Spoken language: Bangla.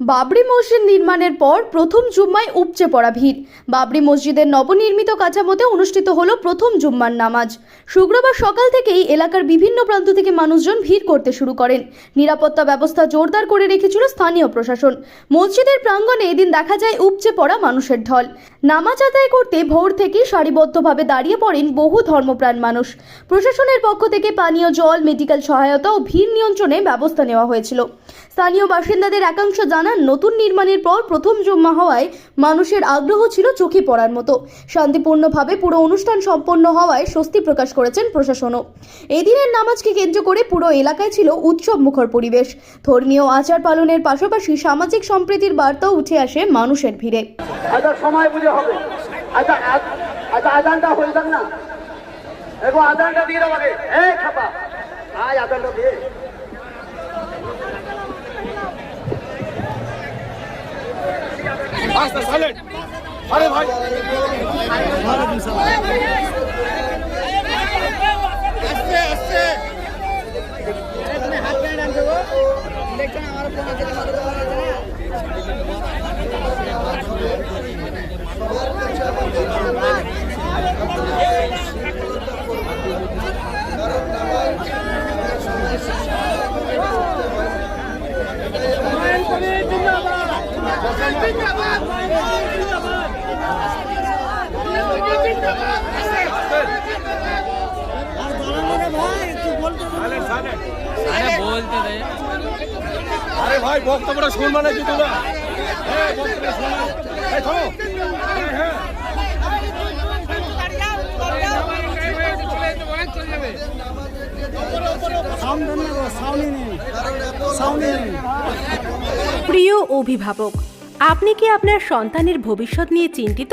বাবরি মসজিদ নির্মাণের পর প্রথম জুম্মায় উপচে পড়া ভিড়। বাবরি মসজিদের নবনির্মিত কাঠামোতে অনুষ্ঠিত হলো প্রথম জুম্মার নামাজ। শুক্রবার সকাল থেকেই এলাকার বিভিন্ন প্রান্ত থেকে মানুষজন ভিড় করতে শুরু করেন। নিরাপত্তা ব্যবস্থা জোরদার করে রেখেছিল স্থানীয় প্রশাসন। মসজিদের প্রাঙ্গণে এদিন দেখা যায় উপচে পড়া মানুষের ঢল। নামাজ আদায় করতে ভোর থেকে সারিবদ্ধভাবে দাঁড়িয়ে পড়েন বহু ধর্মপ্রাণ মানুষ। প্রশাসনের পক্ষ থেকে পানীয় জল, মেডিকেল সহায়তা ও ভিড় নিয়ন্ত্রণে ব্যবস্থা নেওয়া হয়েছিল। স্থানীয় বাসিন্দাদের একাংশ জানান নতুন নির্মাণের পর প্রথম জুম্মা হওয়ায় মানুষের আগ্রহ ছিল চোখে পড়ার মতো। শান্তিপূর্ণভাবে পুরো অনুষ্ঠান সম্পন্ন হওয়ায় স্বস্তি প্রকাশ করেছেন প্রশাসনও। এদিনের নামাজকে কেন্দ্র করে পুরো এলাকায় ছিল উৎসব মুখর পরিবেশ। ধর্মীয় আচার পালনের পাশাপাশি সামাজিক সম্প্রীতির বার্তাও উঠে আসে মানুষের ভিড়ে। আচ্ছা সময় হবে। আচ্ছা আচ্ছা দিয়ে। আরে ভাই। আরে ভাই, বক্তব্যটা শুনবা নাকি তোমরা? হ্যাঁ। প্রিয় অভিভাবক, আপনি কি আপনার সন্তানের ভবিষ্যৎ নিয়ে চিন্তিত?